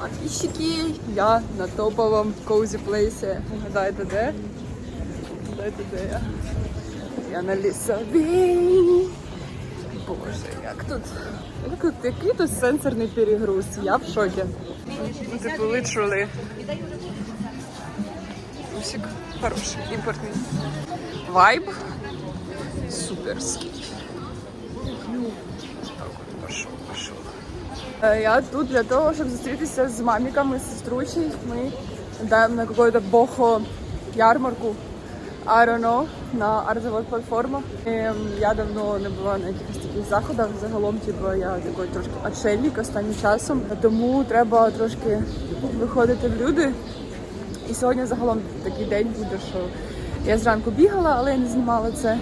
Подписчики, я на топовому коузі плейсі. Гадайте де? Гадайте де я? Я на лісовій. Боже, як тут, як тут, який тут сенсорний перегруз. Я в шокі. Ну, Типу, literally. Усик хороший, імпортний. Вайб суперський. Так от, пошов, пошов. Е, Я тут для того, щоб зустрітися з маміками, з сестручей. Ми йдемо на якусь бохо ярмарку. I don't know, на артзавод платформа. Ем, Я давно не була на якихось таких заходах. Загалом, типу, я такий трошки отшельник останнім часом. Тому треба трошки виходити в люди. І сьогодні загалом такий день буде, що я зранку бігала, але я не знімала це.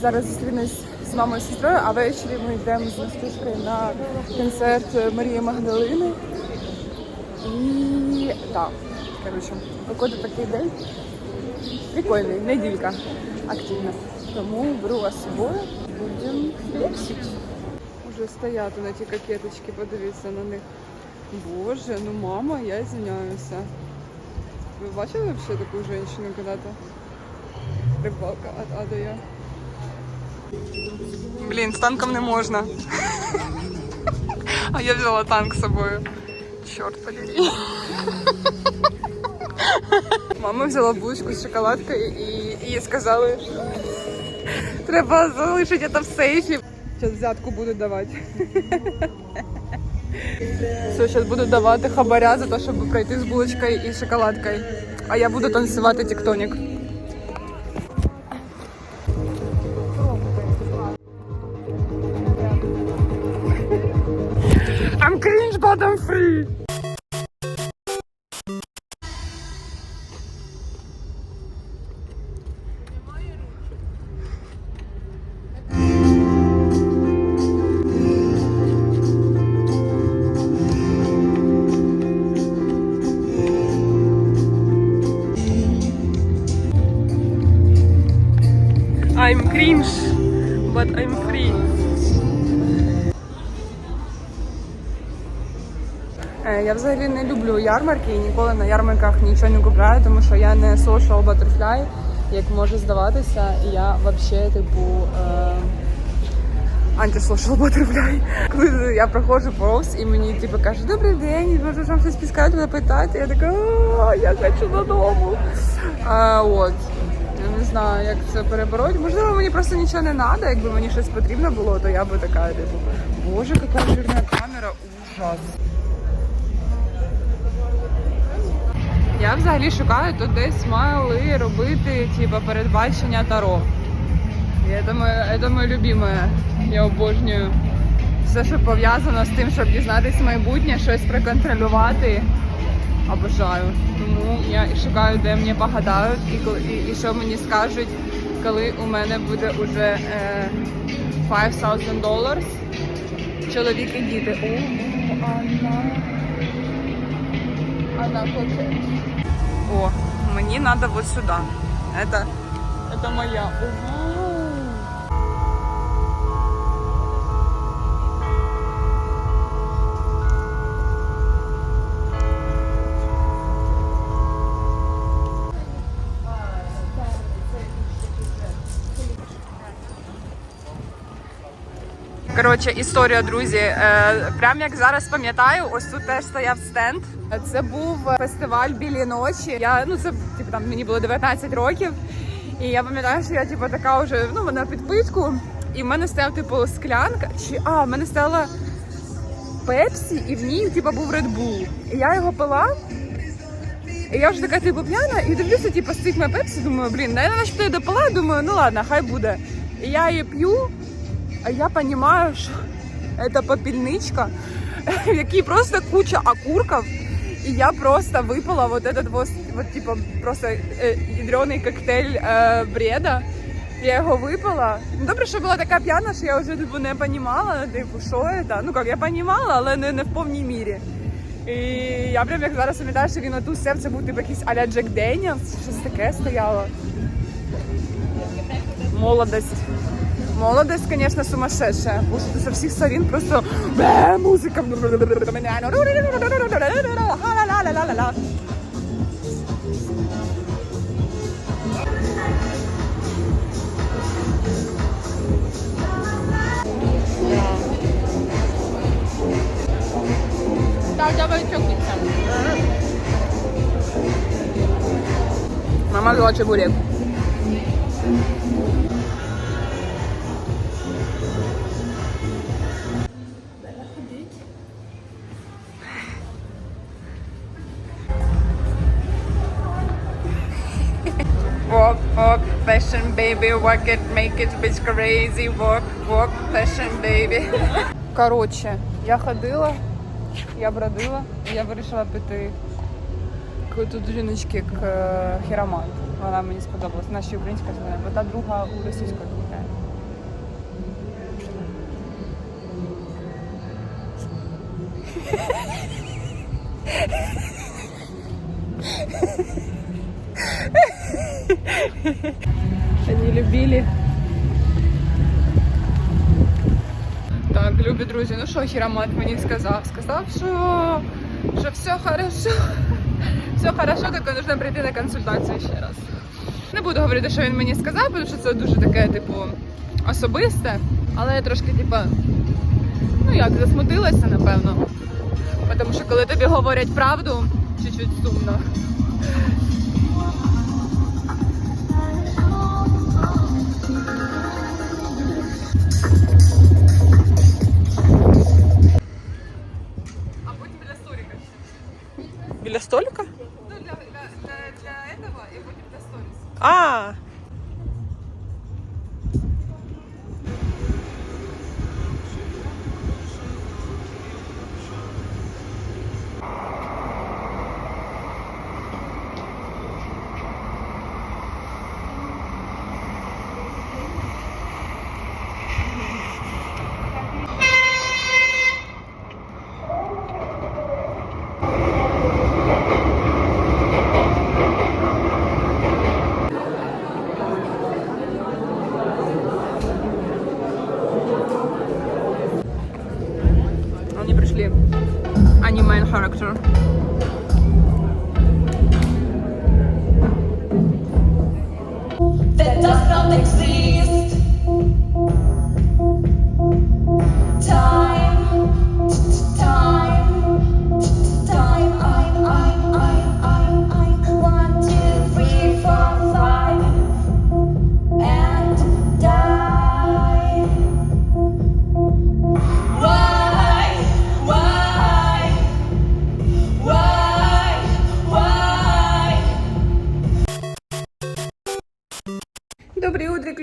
Зараз зустрінусь з мамою і сестрою, а ввечері ми йдемо з Настюшкою на концерт Марії Магдалини. І так, коротше, виходить такий день. Прикольний, неділька активна. Тому беру вас з собою, будемо флексити. Уже стоять на ті кокеточки, подивіться на них. Боже, ну мама, я извиняюся. Ви бачили вообще таку женщину когда-то? Рибалка от А до Я. Блін, з танком не можна. А я взяла танк з собою. Чорт подери. Мама взяла булочку з шоколадкою і їй сказали, треба залишити це в сейфі. Зараз взятку будуть давати. Все, зараз буду давати хабаря за те, щоб пройти з булочкою і шоколадкою. А я буду танцювати тіктонік. Free. I'm cringe, but I'm free. Я взагалі не люблю ярмарки і ніколи на ярмарках нічого не купляю, тому що я не social butterfly, як може здаватися. Я взагалі, типу, е, антисошал butterfly. Коли я проходжу повз і мені типу кажуть, добрий день, можу вам щось підказати, мене питати. Я така, я хочу додому. А, от. Я не знаю, як це перебороти. Можливо, мені просто нічого не треба. Якби мені щось потрібно було, то я би така, типу, боже, яка жирна камера, ужас. Я взагалі шукаю тут десь мали робити типу, передбачення таро. Це моє, це моє любиме. Я обожнюю все, що пов'язано з тим, щоб дізнатись майбутнє, щось проконтролювати. Обожаю. Тому я і шукаю, де мені погадають, і, і, і що мені скажуть, коли у мене буде уже е, 5000 доларів. Чоловік і діти. О, Анна. Она хочет. О, мне надо вот сюда. Это, это моя. Вау. Коротше, історія, друзі. Е, прям як зараз пам'ятаю, ось тут теж стояв стенд. Це був фестиваль білі ночі. Я ну це типу там мені було 19 років. І я пам'ятаю, що я типу така вже ну на підпитку. І в мене стояв типу склянка. Чи а в мене стояла пепсі, і в ній типу був Red Bull. І я його пила. І я вже така типу п'яна, і дивлюся, типу, стоїть моя пепсі, думаю, блін, наверное, начебто я допила, думаю, ну ладно, хай буде. І я її п'ю, а я розумію, що це попільничка, в якій просто куча окурків. І я просто випила вот этот вот, вот типа, просто э, ядрений коктейль э, бреда. Я його випила. Ну, добре, що була така п'яна, що я вже типу, не розуміла, типу, що це. Ну як я розуміла, але не, не в повній мірі. І я прям як зараз пам'ятаю, що він оту серце був типу якийсь аля Джек Деніелс, щось таке стояло. Молодость. Молодость, конечно, сумасшедшая. Потому со всех сторон просто музыка. Да, давай чокнемся. Мама взяла чебурек. Walk, fashion baby, walk it, make it, bitch crazy, walk, walk, fashion baby. Коротше, я ходила, я бродила, і я вирішила піти к тут жіночки к е, хіроманту. Вона мені сподобалась. Вона ще українська знає, бо та друга у російської грає. Они любили. Так, любі друзі, ну що хіромант мені сказав? Сказав, що, що все хорошо. Все хорошо, тільки нужно прийти на консультацію ще раз. Не буду говорити, що він мені сказав, тому що це дуже таке, типу, особисте. Але я трошки, типу, ну як, засмутилася, напевно. Тому що коли тобі говорять правду, чуть-чуть сумно. Столика? Ну, для, для, для, этого и будем для сторис. А,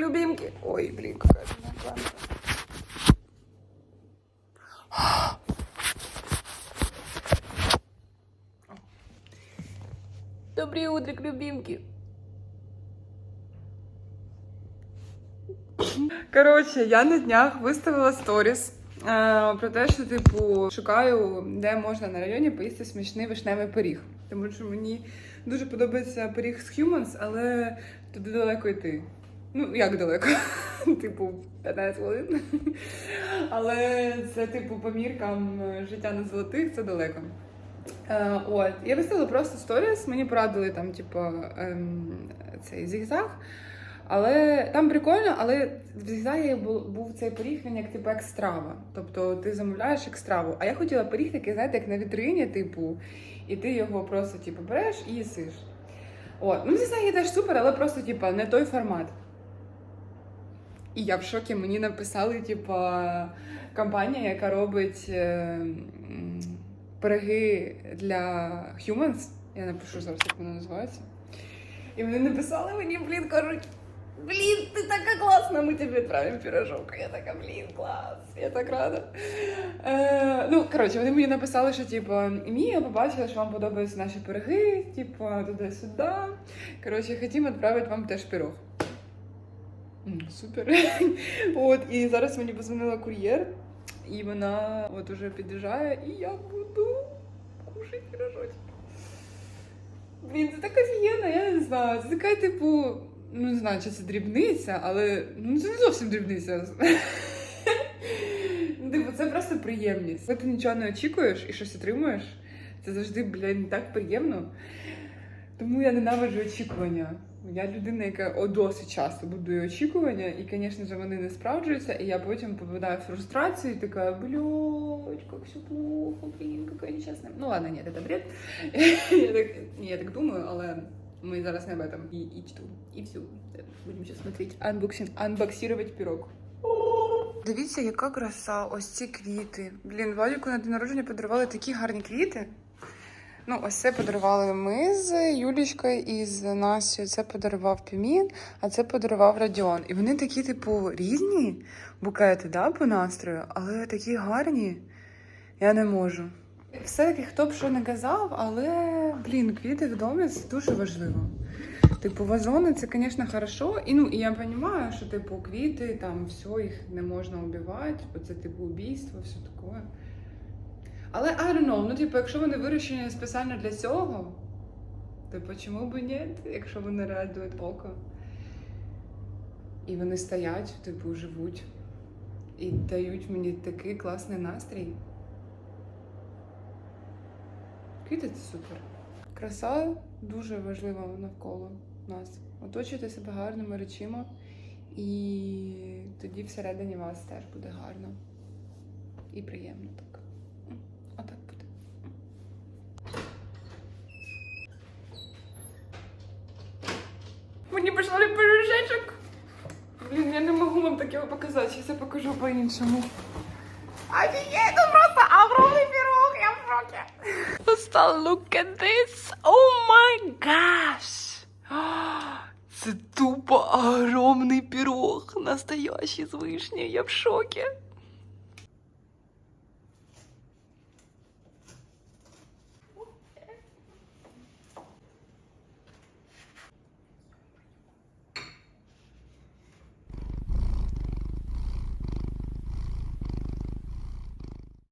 любимки. Ой, блин, какая классная. Добрый утрик, любимки. Коротше, я на днях виставила сторіс е, про те, що типу шукаю, де можна на районі поїсти смачний вишневий пиріг. Тому що мені дуже подобається пиріг з Humans, але туди далеко йти. Ну, як далеко? типу, 15 хвилин. Але це, типу, по міркам е, життя на золотих, це далеко. Е, от, я виставила просто сторіс, мені порадили там, типу, ем, цей зігзаг. Але там прикольно, але в зігзагі був, був цей пиріг, він як типу екстрава. Тобто ти замовляєш екстраву. А я хотіла пиріг такий, знаєте, як на вітрині, типу, і ти його просто типу, береш і їсиш. От. Ну, в зігзагі теж супер, але просто, типу, не той формат. І я в шокі, мені написали, типу, компанія, яка робить е, пироги для Humans. Я напишу зараз, як вона називається. І вони написали мені, блін, кажуть, блін, ти така класна, ми тобі відправимо пірожок. Я така, блін, клас, я так рада. Е, ну, коротше, вони мені написали, що типу, Мія, побачила, що вам подобаються наші пироги, типу, туди-сюди. Коротше, хотімо відправити вам теж пірог. Супер. От, і зараз мені позвонила кур'єр, і вона от уже під'їжджає, і я буду кушати пірожочок. Блін, це так офігенно, я не знаю. Це така, типу, ну не знаю, чи це дрібниця, але ну це не зовсім дрібниця. Ну, Типу, це просто приємність. Коли ти нічого не очікуєш і щось отримуєш, Це завжди, блядь, так приємно. Тому я ненавиджу очікування. Я людина, яка досить часто будує очікування, і, звісно ж, вони не справджуються, і я потім попадаю в фрустрацію і така, блядь, как все плохо, блін, какая нещасна. Ну ладно, ні, це бред. я, так, я так думаю, але ми зараз не об этом. І, і чту. І все. Будемо зараз смотреть. Анбоксинг, анбоксировать пирог. Дивіться, яка краса, ось ці квіти. Блін, Владіку на день народження подарували такі гарні квіти. Ну, ось це подарували ми з Юлічкою і з Настю. Це подарував Пімін, а це подарував Радіон. І вони такі, типу, різні букети, да, по настрою, але такі гарні. Я не можу. Все-таки хто б що не казав, але блін, квіти в домі це дуже важливо. Типу, вазони це, звісно, хорошо. І ну і я розумію, що типу квіти, там все, їх не можна убивати, бо це типу убійство, все таке. Але I don't know, ну типу, якщо вони вирощені спеціально для цього, то чому б ні, якщо вони радують око. І вони стоять, типу, живуть і дають мені такий класний настрій. Квіти це супер. Краса дуже важлива навколо нас. Оточуйте себе гарними речима, і тоді всередині вас теж буде гарно і приємно так. М, Отак буде. Мені прийшли пиріжечок. Блін, я не так його показати, зараз я покажу по-іншому. Офігеть, тут просто огромний пирог, я в шокі. Просто look at this. Oh my gosh. Це тупо огромний пирог, настоящий з вишнею, я в шокі.